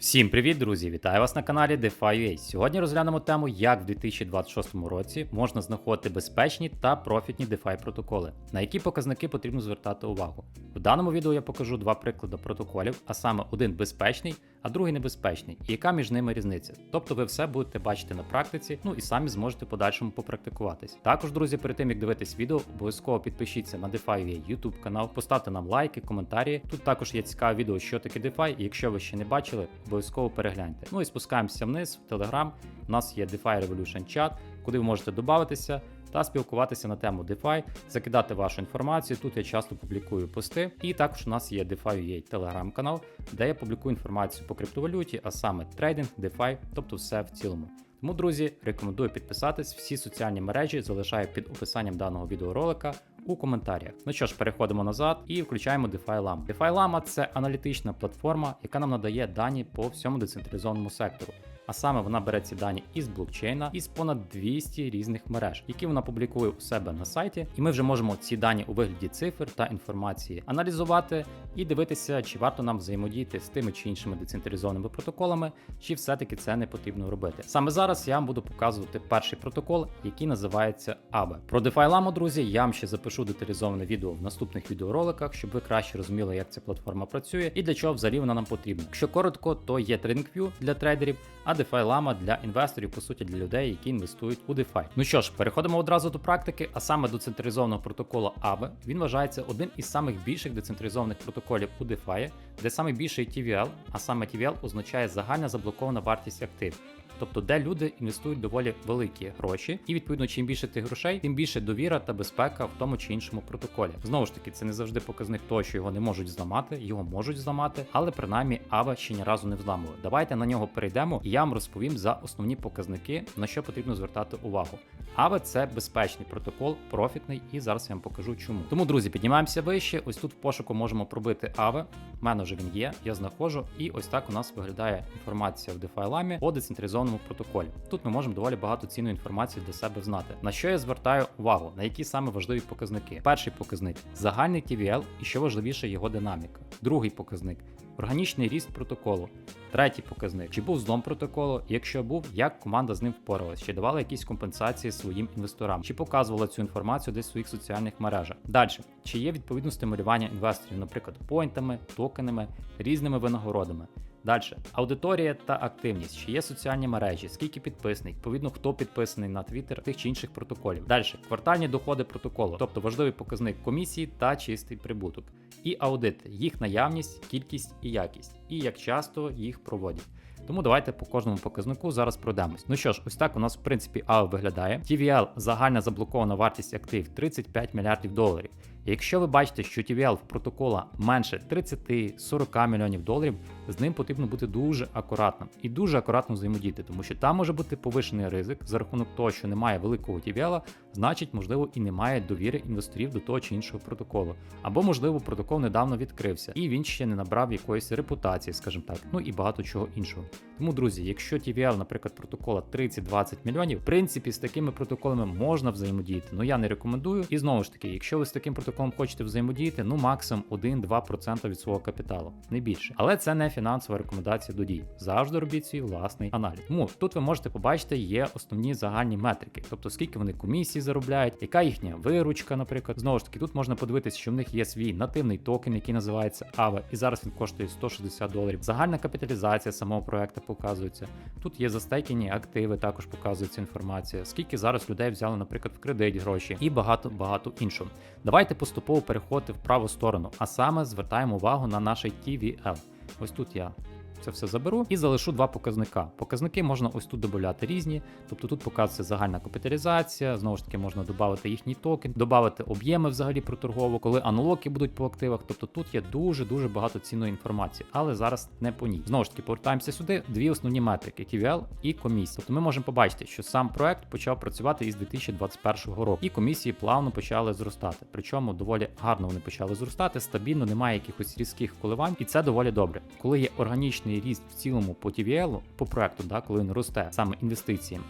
Всім привіт, друзі! Вітаю вас на каналі DeFi.ua. Сьогодні розглянемо тему, як в 2026 році можна знаходити безпечні та профітні DeFi протоколи, на які показники потрібно звертати увагу. В даному відео я покажу два приклади протоколів, а саме один безпечний, а другий небезпечний, і яка між ними різниця. Тобто ви все будете бачити на практиці, ну і самі зможете подальшому попрактикуватись. Також, друзі, перед тим як дивитись відео, обов'язково підпишіться на DeFi.ua YouTube канал, поставте нам лайки, коментарі. Тут також є цікаве відео, що таке DeFi, і якщо ви ще не бачили, обов'язково перегляньте. Ну і спускаємося вниз в Telegram. У нас є DeFi Revolution чат, куди ви можете додатися та спілкуватися на тему DeFi, закидати вашу інформацію. Тут я часто публікую пости. І також у нас є DeFi.ua телеграм-канал, де я публікую інформацію по криптовалюті, а саме трейдинг, DeFi, тобто все в цілому. Тому, друзі, рекомендую підписатись. Всі соціальні мережі залишаю під описанням даного відеоролика у коментарях. Ну що ж, переходимо назад і включаємо DeFi Lama. DeFi Lama – це аналітична платформа, яка нам надає дані по всьому децентралізованому сектору. А саме вона бере ці дані із блокчейна із понад 200 різних мереж, які вона публікує у себе на сайті, і ми вже можемо ці дані у вигляді цифр та інформації аналізувати і дивитися, чи варто нам взаємодіяти з тими чи іншими децентралізованими протоколами, чи все-таки це не потрібно робити. Саме зараз я вам буду показувати перший протокол, який називається ABE. Про DeFi Lama, друзі, я вам ще запишу деталізоване відео в наступних відеороликах, щоб ви краще розуміли, як ця платформа працює і для чого взагалі вона нам потрібна. Якщо коротко, то є TradingView для трейдерів, а DeFi Lama для інвесторів, по суті, для людей, які інвестують у DeFi. Ну що ж, переходимо одразу до практики, а саме до централізованого протоколу ABE. Він вважається одним із самих більших децентралізованих протоколів у DeFi, де саме більший TVL, а саме TVL означає загальна заблокована вартість активів. Тобто, де люди інвестують доволі великі гроші, і відповідно, чим більше тих грошей, тим більше довіра та безпека в тому чи іншому протоколі. Знову ж таки, це не завжди показник того, що його не можуть зламати, його можуть зламати, але принаймні Ава ще ні разу не взламували. Давайте на нього перейдемо, і я вам розповім за основні показники, на що потрібно звертати увагу. Ава це безпечний протокол, профітний, і зараз я вам покажу чому. Тому, друзі, піднімаємося вище. Ось тут в пошуку можемо пробити Ава. У мене вже він є, я знаходжу, і ось так у нас виглядає інформація в DeFi Lama по децентралізованому протоколі. Тут ми можемо доволі багато цінної інформації для себе знати. На що я звертаю увагу, на які саме важливі показники. Перший показник загальний TVL і що важливіше, його динаміка. Другий показник органічний ріст протоколу. Третій показник, чи був злом протоколу, якщо був, як команда з ним впоралась, чи давала якісь компенсації своїм інвесторам, чи показувала цю інформацію десь в своїх соціальних мережах. Далі, чи є відповідно стимулювання інвесторів, наприклад, поінтами, токенами, різними винагородами. Далі, аудиторія та активність, чи є соціальні мережі, скільки підписаних, відповідно, хто підписаний на Twitter тих чи інших протоколів. Далі, квартальні доходи протоколу, тобто важливий показник комісії та чистий прибуток. І аудити, їх наявність, кількість і якість, і як часто їх проводять. Тому давайте по кожному показнику зараз пройдемось. Ну що ж, ось так у нас в принципі АО виглядає. TVL загальна заблокована вартість актив 35 мільярдів доларів. Якщо ви бачите, що TVL в протокола менше 30-40 мільйонів доларів, з ним потрібно бути дуже акуратним і дуже акуратно взаємодіяти, тому що там може бути повишений ризик за рахунок того, що немає великого TVL, значить, можливо, і немає довіри інвесторів до того чи іншого протоколу. Або, можливо, протокол недавно відкрився, і він ще не набрав якоїсь репутації, скажімо так, ну і багато чого іншого. Тому, друзі, якщо TVL, наприклад, протокола 30-20 мільйонів, в принципі, з такими протоколами можна взаємодіяти. Ну я не рекомендую. І знову ж таки, якщо ви з таким протоколом хочете взаємодіяти, ну максимум 1-2% від свого капіталу, не більше. Але це не фінансова рекомендація до дій. Завжди робіть свій власний аналіз. Тому тут ви можете побачити, є основні загальні метрики, тобто скільки вони комісії заробляють, яка їхня виручка, наприклад. Знову ж таки, тут можна подивитися, що в них є свій нативний токен, який називається AVE, і зараз він коштує 160 доларів. Загальна капіталізація самого проекту показується. Тут є застейкені активи, також показується інформація, скільки зараз людей взяли, наприклад, в кредит гроші і багато багато іншого. Давайте поступово переходити в праву сторону, а саме звертаємо увагу на наш TVL. Ось тут я це все заберу і залишу два показника. Показники можна ось тут додати різні, тобто тут показується загальна капіталізація, знову ж таки, можна додати їхній токен, додати об'єми взагалі про торгову, коли аналоги будуть по активах. Тобто тут є дуже-дуже багато цінної інформації, але зараз не по ній. Знову ж таки, повертаємося сюди. Дві основні метрики TVL і комісія. Тобто ми можемо побачити, що сам проект почав працювати із 2021 року, і комісії плавно почали зростати. Причому доволі гарно вони почали зростати, стабільно, немає якихось різких коливань, і це доволі добре. Коли є органічний ріст в цілому по TVL, по проекту, да, коли він росте саме інвестиціями.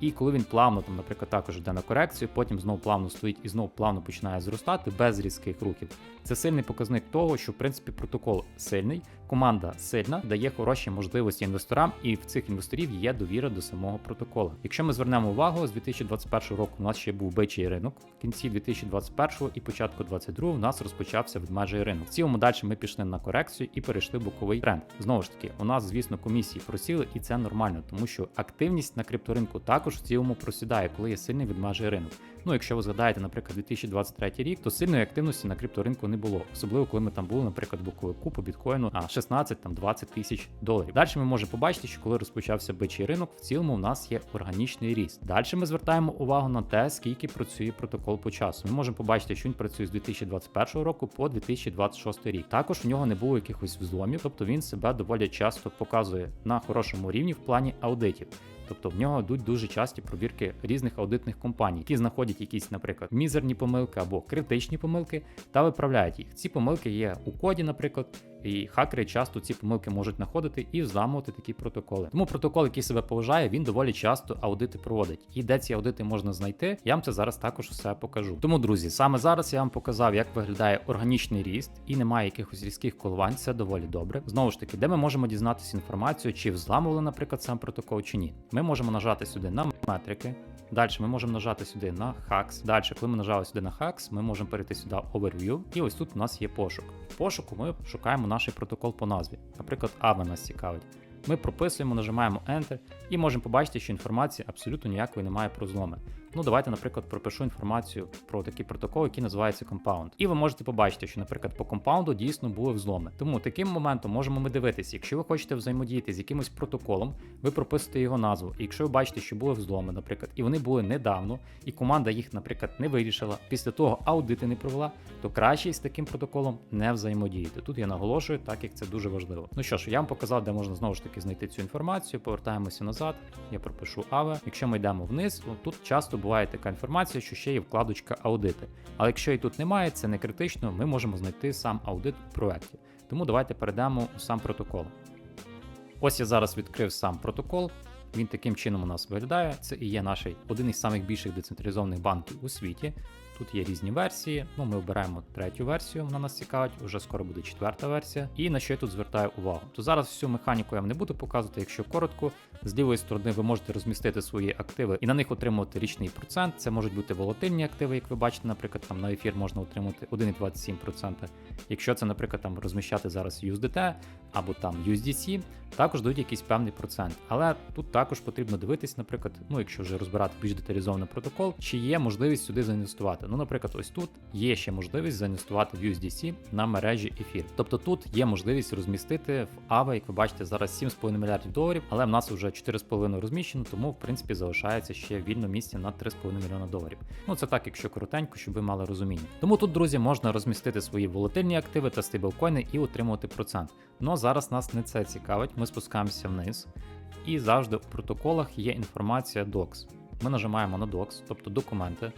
І коли він плавно, там, наприклад, також йде на корекцію, потім знову плавно стоїть і знову плавно починає зростати без різких рухів. Це сильний показник того, що в принципі протокол сильний, команда сильна, дає хороші можливості інвесторам, і в цих інвесторів є довіра до самого протокола. Якщо ми звернемо увагу, з 2021 року у нас ще був бичий ринок. В кінці 2021 і початку 2022 у нас розпочався ведмежий ринок. В цілому далі ми пішли на корекцію і перейшли боковий тренд. Знову ж таки, у нас, звісно, комісії просіли, і це нормально, тому що активність на крипторинку також в цілому просідає, коли є сильний ведмежий ринок. Ну, якщо ви згадаєте, наприклад, 2023 рік, то сильної активності на крипторинку не було, особливо коли ми там були, наприклад, боковику по біткоїну а 16-20 тисяч доларів. Далі ми можемо побачити, що коли розпочався бичий ринок, в цілому у нас є органічний ріст. Далі ми звертаємо увагу на те, скільки працює протокол по часу. Ми можемо побачити, що він працює з 2021 року по 2026 рік. Також у нього не було якихось взломів, тобто він себе доволі часто показує на хорошому рівні в плані аудитів. Тобто в нього йдуть дуже часті пробірки різних аудитних компаній, які знаходять якісь, наприклад, мізерні помилки або критичні помилки та виправляють їх. Ці помилки є у коді, наприклад, і хакери часто ці помилки можуть знаходити і взламувати такі протоколи. Тому протокол, який себе поважає, він доволі часто аудити проводить. І де ці аудити можна знайти, я вам це зараз також все покажу. Тому, друзі, саме зараз я вам показав, як виглядає органічний ріст і немає якихось різких коливань. Це доволі добре. Знову ж таки, де ми можемо дізнатися інформацію, чи взламували, наприклад, сам протокол чи ні. Ми можемо нажати сюди на метрики. Далі ми можемо нажати сюди на Hacks. Далі, коли ми нажали сюди на Hacks, ми можемо перейти сюди Overview. І ось тут у нас є пошук. В пошуку ми шукаємо наш протокол по назві. Наприклад, AVE нас цікавить. Ми прописуємо, нажимаємо Enter і можемо побачити, що інформації абсолютно ніякої немає про зломи. Ну, давайте, наприклад, пропишу інформацію про такий протокол, який називається Compound. І ви можете побачити, що, наприклад, по компаунду дійсно були взломи. Тому таким моментом можемо ми дивитися, якщо ви хочете взаємодіяти з якимось протоколом, ви прописуєте його назву. І якщо ви бачите, що були взломи, наприклад, і вони були недавно, і команда їх, наприклад, не вирішила, після того аудити не провела, то краще з таким протоколом не взаємодіяти. Тут я наголошую, так як це дуже важливо. Ну що ж, я вам показав, де можна знову ж таки знайти цю інформацію. Повертаємося назад. Я пропишу AVE. Якщо ми йдемо вниз, тут часто буває така інформація, що ще є вкладочка аудити. Але якщо і тут немає, це не критично, ми можемо знайти сам аудит в проєкті. Тому давайте перейдемо у сам протокол. Ось я зараз відкрив сам протокол. Він таким чином у нас виглядає. Це і є наш один із самих більших децентралізованих банків у світі. Тут є різні версії. Ну, ми обираємо третю версію, вона нас цікавить, вже скоро буде четверта версія. І на що я тут звертаю увагу. То зараз всю механіку я вам не буду показувати, якщо коротко. З лівої сторони ви можете розмістити свої активи і на них отримувати річний процент. Це можуть бути волатильні активи, як ви бачите, наприклад, там на ефір можна отримати 1,27%. Якщо це, наприклад, там розміщати зараз USDT або там USDC, також дають якийсь певний процент. Але тут також потрібно дивитись, наприклад, ну якщо вже розбирати більш деталізований протокол, чи є можливість сюди заінвестувати. Ну, наприклад, ось тут є ще можливість заінвестувати в USDC на мережі ефір. Тобто тут є можливість розмістити в AVE, як ви бачите, зараз 7,5 мільярдів доларів, але в нас вже 4,5 розміщено, тому в принципі залишається ще вільно місце на 3,5 мільйона доларів. Ну це так, якщо коротенько, щоб ви мали розуміння. Тому тут, друзі, можна розмістити свої волатильні активи та стейблкоїни і отримувати процент. Ну зараз нас не це цікавить. Ми спускаємося вниз, і завжди у протоколах є інформація Docs. Ми нажимаємо на Docs, тобто документи.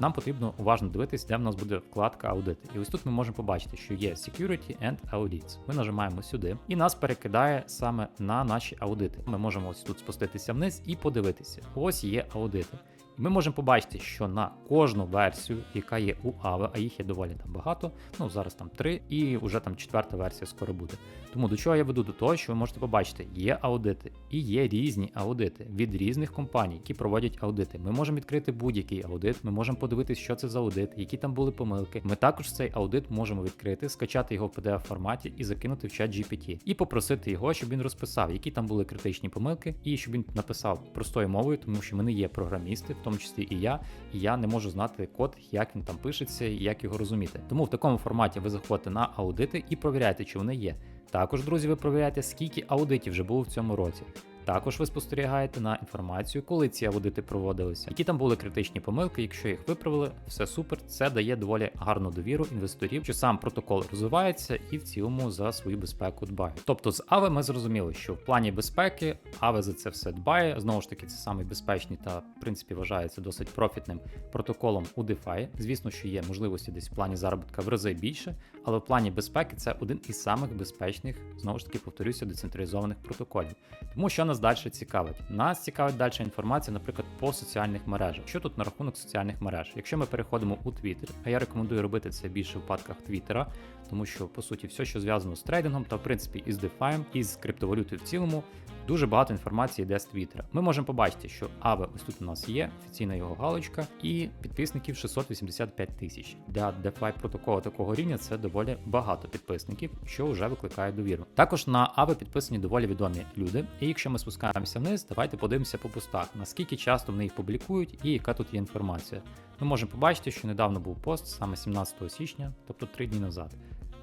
Нам потрібно уважно дивитись, де в нас буде вкладка аудити. І ось тут ми можемо побачити, що є Security and Audits. Ми нажимаємо сюди, і нас перекидає саме на наші аудити. Ми можемо ось тут спуститися вниз і подивитися. Ось є аудити. Ми можемо побачити, що на кожну версію, яка є у AVE, а їх є доволі там багато, ну зараз там три, і вже там четверта версія скоро буде. Тому до чого я веду? До того, що ви можете побачити, є аудити і є різні аудити від різних компаній, які проводять аудити. Ми можемо відкрити будь-який аудит, ми можемо подивитися, що це за аудит, які там були помилки. Ми також цей аудит можемо відкрити, скачати його в pdf форматі і закинути в чат GPT, і попросити його, щоб він розписав, які там були критичні помилки, і щоб він написав простою мовою, тому що ми не є програмісти, тому числі і я, і я не можу знати код, як він там пишеться і як його розуміти. Тому в такому форматі ви заходите на аудити і провіряєте, чи вони є. Також, друзі, ви провіряєте, скільки аудитів вже було в цьому році. Також ви спостерігаєте на інформацію, коли ці аудити проводилися, які там були критичні помилки. Якщо їх виправили, все супер. Це дає доволі гарну довіру інвесторів, що сам протокол розвивається і в цілому за свою безпеку дбає. Тобто з Ави ми зрозуміли, що в плані безпеки Ави за це все дбає. Знову ж таки, це самий безпечний та в принципі вважається досить профітним протоколом у DeFi. Звісно, що є можливості десь в плані заробітка в рази більше, але в плані безпеки це один із самих безпечних, знову ж таки, повторюся, децентралізованих протоколів. Тому що нас далі цікавить? Нас цікавить далі інформація, наприклад, по соціальних мережах. Що тут на рахунок соціальних мереж? Якщо ми переходимо у Twitter, а я рекомендую робити це більше в випадках Твіттера, тому що по суті все, що зв'язано з трейдингом, та в принципі із DeFi, із криптовалютою в цілому, дуже багато інформації йде з Твіттера. Ми можемо побачити, що Аве ось тут у нас є, офіційна його галочка, і підписників 685 тисяч. Для DeFi протоколу такого рівня це доволі багато підписників, що вже викликає довіру. Також на Аве підписані доволі відомі люди. І якщо ми спускаємося вниз, давайте подивимося по постах, наскільки часто вони їх публікують і яка тут є інформація. Ми можемо побачити, що недавно був пост саме 17 січня, тобто 3 дні назад.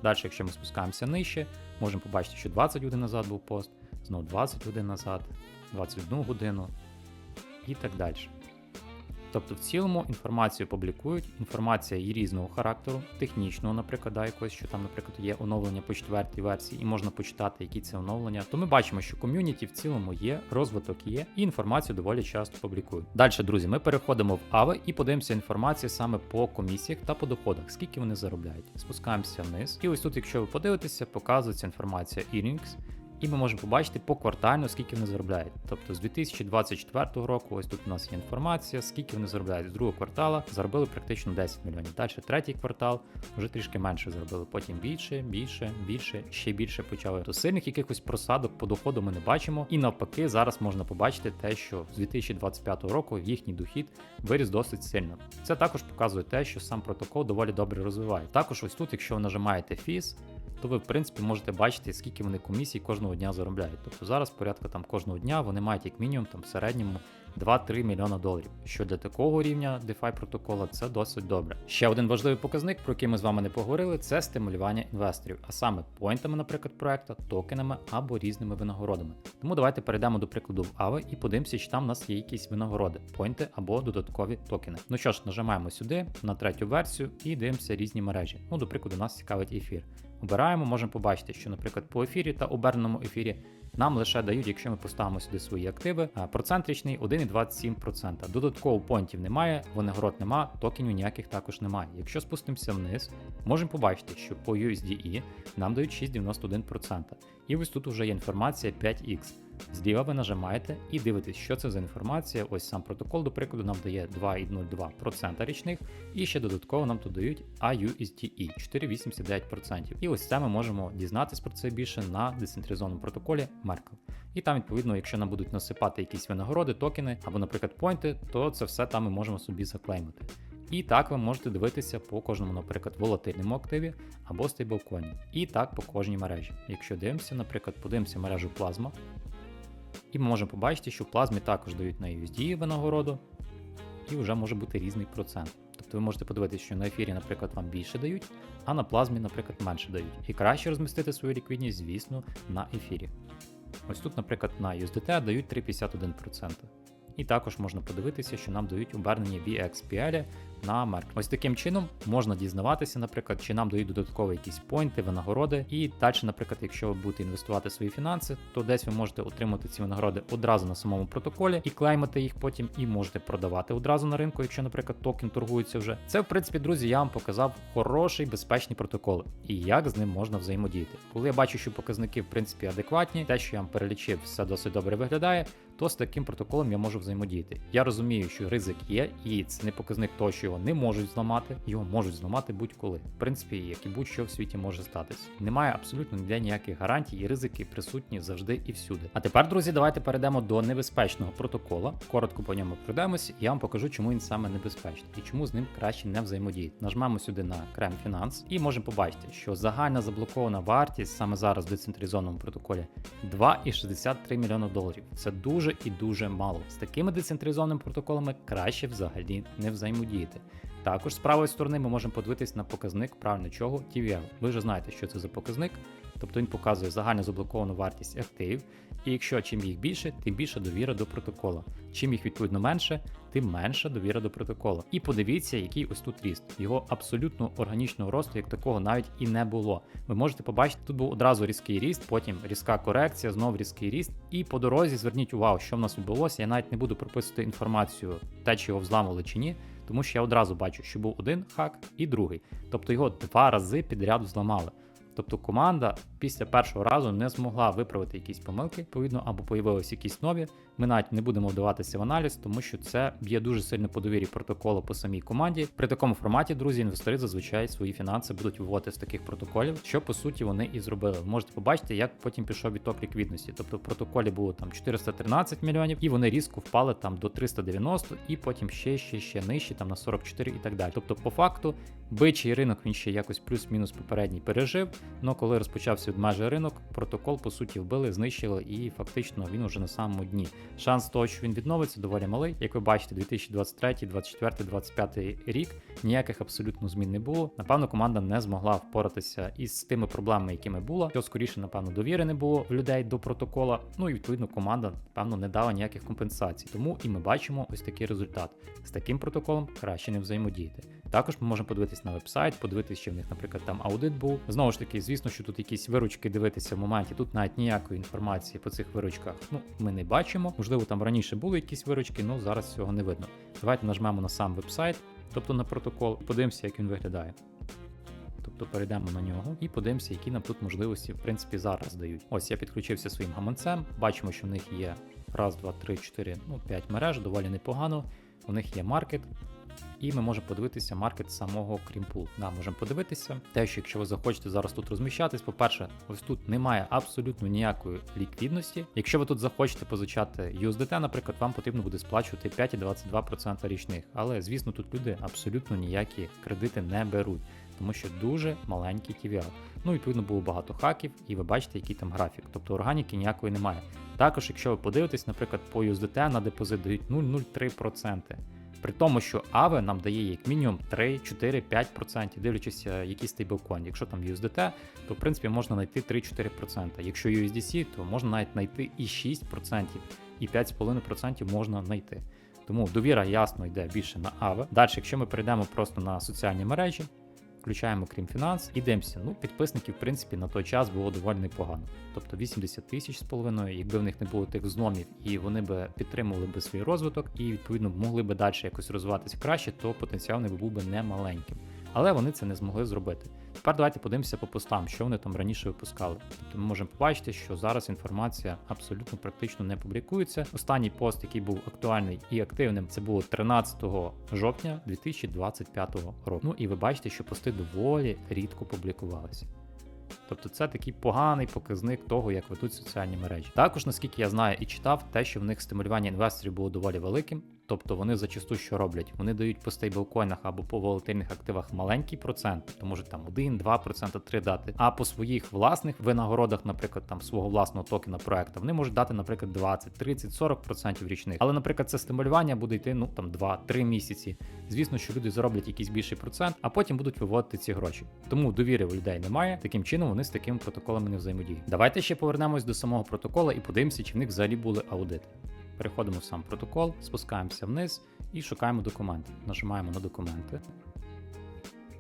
Далі, якщо ми спускаємося нижче, можемо побачити, що 20 годин назад був пост, знову 20 годин назад, 21 годину і так далі. Тобто, в цілому інформацію публікують, інформація є різного характеру, технічного, наприклад, да, якось, що там, наприклад, є оновлення по четвертій версії, і можна почитати, які це оновлення. То ми бачимо, що ком'юніті в цілому є, розвиток є, і інформацію доволі часто публікують. Далі, друзі, ми переходимо в Aave і подивимося інформацію саме по комісіях та по доходах, скільки вони заробляють. Спускаємося вниз. І ось тут, якщо ви подивитеся, показується інформація earnings. І ми можемо побачити поквартально, скільки вони заробляють. Тобто з 2024 року, ось тут у нас є інформація, скільки вони заробляють з другого квартала, заробили практично 10 мільйонів. Далі третій квартал вже трішки менше заробили. Потім більше, більше, більше, ще більше почали. То сильних якихось просадок по доходу ми не бачимо. І навпаки, зараз можна побачити те, що з 2025 року їхній дохід виріс досить сильно. Це також показує те, що сам протокол доволі добре розвиває. Також ось тут, якщо ви нажимаєте фіз то ви в принципі можете бачити, скільки вони комісій кожного дня заробляють. Тобто зараз порядка там кожного дня вони мають як мінімум там в середньому 2-3 мільйона доларів. Що для такого рівня DeFi протокола це досить добре. Ще один важливий показник, про який ми з вами не поговорили, це стимулювання інвесторів, а саме поінтами, наприклад, проекту, токенами або різними винагородами. Тому давайте перейдемо до прикладу в Aave і подивимося, чи там у нас є якісь винагороди, поінти або додаткові токени. Ну що ж, нажимаємо сюди на третю версію і дивимося різні мережі. Ну, до прикладу, нас цікавить ефір. Обираємо, можемо побачити, що, наприклад, по ефірі та оберненому ефірі нам лише дають, якщо ми поставимо сюди свої активи, процент річний 1,27%. Додатково понтів немає, винагород нема, токенів ніяких також немає. Якщо спустимося вниз, можемо побачити, що по USDE нам дають 6,91%. І ось тут вже є інформація 5X. Зліва ви нажимаєте і дивитесь, що це за інформація. Ось сам протокол, до прикладу, нам дає 2,02% річних, і ще додатково нам тут дають AUSDE 4,89%. І ось це ми можемо дізнатись про це більше на децентралізованому протоколі Merkle. І там, відповідно, якщо нам будуть насипати якісь винагороди, токени або, наприклад, пойнти, то це все там ми можемо собі заклеймити. І так ви можете дивитися по кожному, наприклад, волатильному активі або стейблконі. І так по кожній мережі. Якщо дивимося, наприклад, подивимося мережу Plasma, і ми можемо побачити, що в плазмі також дають на USD винагороду, і вже може бути різний процент. Тобто ви можете подивитися, що на ефірі, наприклад, вам більше дають, а на плазмі, наприклад, менше дають. І краще розмістити свою ліквідність, звісно, на ефірі. Ось тут, наприклад, на USDT дають 3,51%. І також можна подивитися, що нам дають обернені VXPL на мерк. Ось таким чином можна дізнаватися, наприклад, чи нам дають додаткові якісь поінти, винагороди. І далі, наприклад, якщо ви будете інвестувати свої фінанси, то десь ви можете отримати ці винагороди одразу на самому протоколі і клеймити їх потім, і можете продавати одразу на ринку, якщо, наприклад, токен торгується вже. Це, в принципі, друзі, я вам показав хороший безпечний протокол і як з ним можна взаємодіяти. Коли я бачу, що показники в принципі адекватні, те, що я вам перелічив, все досить добре виглядає. То з таким протоколом я можу взаємодіяти. Я розумію, що ризик є, і це не показник того, що його не можуть зламати, його можуть зламати будь-коли. В принципі, як і будь-що в світі може статись. Немає абсолютно ніде ніяких гарантій, і ризики присутні завжди і всюди. А тепер, друзі, давайте перейдемо до небезпечного протокола. Коротко по ньому пройдемось, я вам покажу, чому він саме небезпечний і чому з ним краще не взаємодіяти. Нажмемо сюди на Крем Фінанс і можемо побачити, що загальна заблокована вартість саме зараз в децентралізованому протоколі 2,63 мільйона доларів. Це дуже і дуже мало. З такими децентралізованими протоколами краще взагалі не взаємодіяти. Також з правої сторони ми можемо подивитись на показник правильно чого TVL. Ви вже знаєте, що це за показник. Тобто він показує загально заблоковану вартість активів, і якщо чим їх більше, тим більше довіра до протокола. Чим їх відповідно менше, тим менша довіра до протокола. І подивіться, який ось тут ріст. Його абсолютно органічного росту, як такого, навіть і не було. Ви можете побачити, тут був одразу різкий ріст, потім різка корекція, знов різкий ріст. І по дорозі зверніть увагу, що в нас відбулося. Я навіть не буду прописувати інформацію, те, чи його взламували чи ні тому що я одразу бачу, що був один хак і другий. Тобто його два рази підряд взламали. Тобто команда після першого разу не змогла виправити якісь помилки, відповідно, або появилися якісь нові. Ми навіть не будемо вдаватися в аналіз, тому що це б'є дуже сильно по довірі протоколу по самій команді. При такому форматі, друзі, інвестори зазвичай свої фінанси будуть виводити з таких протоколів, що по суті вони і зробили. Ви можете побачити, як потім пішов відток ліквідності. Тобто в протоколі було там 413 мільйонів, і вони різко впали там до 390, і потім ще, ще, ще нижче, там на 44 і так далі. Тобто, по факту, бичий ринок він ще якось плюс-мінус попередній пережив. але коли розпочався від межі ринок, протокол по суті вбили, знищили, і фактично він уже на самому дні. Шанс того, що він відновиться, доволі малий. Як ви бачите, 2023, 2024, 2025 рік ніяких абсолютно змін не було. Напевно, команда не змогла впоратися із тими проблемами, якими була. Що скоріше, напевно, довіри не було в людей до протокола. Ну і відповідно команда, напевно, не дала ніяких компенсацій. Тому і ми бачимо ось такий результат. З таким протоколом краще не взаємодіяти. Також ми можемо подивитись на веб-сайт, подивитися, що в них, наприклад, там аудит був. Знову ж таки, звісно, що тут якісь виручки дивитися в моменті. Тут навіть ніякої інформації по цих виручках ну, ми не бачимо. Можливо, там раніше були якісь виручки, але зараз цього не видно. Давайте нажмемо на сам веб-сайт, тобто на протокол, подивимося, як він виглядає. Тобто перейдемо на нього і подивимося, які нам тут можливості в принципі зараз дають. Ось я підключився своїм гаманцем. Бачимо, що в них є раз, два, три, чотири, ну, п'ять мереж, доволі непогано. У них є маркет, і ми можемо подивитися маркет самого Крімпул. Да, можемо подивитися. Те, що якщо ви захочете зараз тут розміщатись, по-перше, ось тут немає абсолютно ніякої ліквідності. Якщо ви тут захочете позичати USDT, наприклад, вам потрібно буде сплачувати 5,22% річних. Але звісно, тут люди абсолютно ніякі кредити не беруть. Тому що дуже маленький TVL. Ну, відповідно, було багато хаків, і ви бачите, який там графік. Тобто органіки ніякої немає. Також, якщо ви подивитесь, наприклад, по USDT на депозит дають 0,03%. При тому, що AVE нам дає як мінімум 3, 4, 5%, дивлячись, е, який стейблкоін. Якщо там USDT, то в принципі можна знайти 3-4%. Якщо USDC, то можна навіть знайти і 6%, і 5,5% можна знайти. Тому довіра ясно йде більше на AVE. Далі, якщо ми перейдемо просто на соціальні мережі, включаємо крім фінанс і Демсі. Ну, підписників, в принципі, на той час було доволі непогано. Тобто 80 тисяч з половиною, якби в них не було тих зломів, і вони би підтримували би свій розвиток, і відповідно могли би далі якось розвиватися краще, то потенціал не був би не маленьким. Але вони це не змогли зробити. Тепер давайте подивимося по постам, що вони там раніше випускали. Тобто ми можемо побачити, що зараз інформація абсолютно практично не публікується. Останній пост, який був актуальний і активним, це було 13 жовтня 2025 року. Ну і ви бачите, що пости доволі рідко публікувалися. Тобто це такий поганий показник того, як ведуть соціальні мережі. Також, наскільки я знаю і читав, те, що в них стимулювання інвесторів було доволі великим. Тобто вони зачасту що роблять? Вони дають по стейблкоїнах або по волатильних активах маленький процент, то може там 1-2%, 3 дати. А по своїх власних винагородах, наприклад, там свого власного токена проекту, вони можуть дати, наприклад, 20, 30, 40% річних. Але, наприклад, це стимулювання буде йти ну там 2-3 місяці. Звісно, що люди зароблять якийсь більший процент, а потім будуть виводити ці гроші. Тому довіри у людей немає. Таким чином вони з такими протоколами не взаємодіють. Давайте ще повернемось до самого протокола і подивимося, чи в них взагалі були аудити. Переходимо в сам протокол, спускаємося вниз і шукаємо документи. Нажимаємо на документи.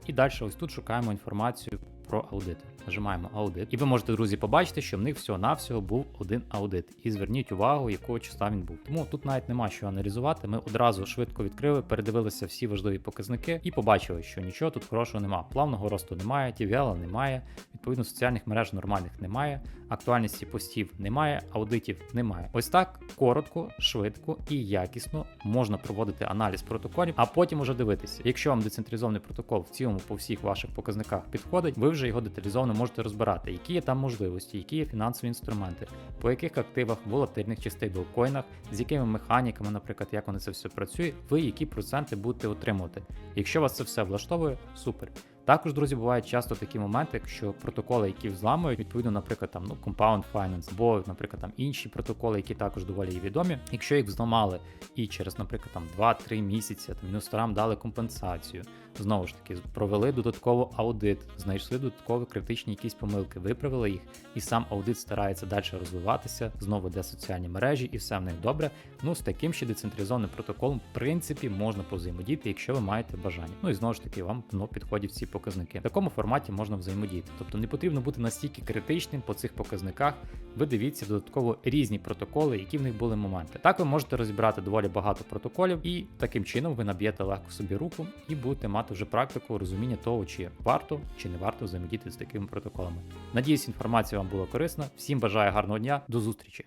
І далі ось тут шукаємо інформацію про аудит. Нажимаємо аудит. І ви можете, друзі, побачити, що в них всього-навсього був один аудит. І зверніть увагу, якого числа він був. Тому тут навіть нема що аналізувати. Ми одразу швидко відкрили, передивилися всі важливі показники і побачили, що нічого тут хорошого немає. Плавного росту немає, TVL немає, відповідно, соціальних мереж нормальних немає, актуальності постів немає, аудитів немає. Ось так коротко, швидко і якісно можна проводити аналіз протоколів, а потім уже дивитися. Якщо вам децентралізований протокол в цілому по всіх ваших показниках підходить, ви вже його деталізовано можете розбирати, які є там можливості, які є фінансові інструменти, по яких активах, волатильних чи стейблкоїнах, з якими механіками, наприклад, як вони це все працює, ви які проценти будете отримувати. Якщо вас це все влаштовує, супер. Також, друзі, бувають часто такі моменти, що протоколи, які взламують, відповідно, наприклад, там ну Compound Finance, або, наприклад, там інші протоколи, які також доволі є відомі. Якщо їх взламали і через, наприклад, там 2-3 місяці там інвесторам дали компенсацію, знову ж таки, провели додатково аудит, знайшли додаткові критичні якісь помилки, виправили їх, і сам аудит старається далі розвиватися, знову де соціальні мережі, і все в них добре. Ну з таким ще децентралізованим протоколом, в принципі, можна повзаємодіяти, якщо ви маєте бажання. Ну і знову ж таки, вам ну, підходять ці показники. В такому форматі можна взаємодіяти. Тобто не потрібно бути настільки критичним по цих показниках. Ви дивіться додатково різні протоколи, які в них були моменти. Так ви можете розібрати доволі багато протоколів, і таким чином ви наб'єте легко собі руку і будете мати вже практику розуміння того, чи варто чи не варто взаємодіяти з такими протоколами. Надіюсь, інформація вам була корисна. Всім бажаю гарного дня, до зустрічі!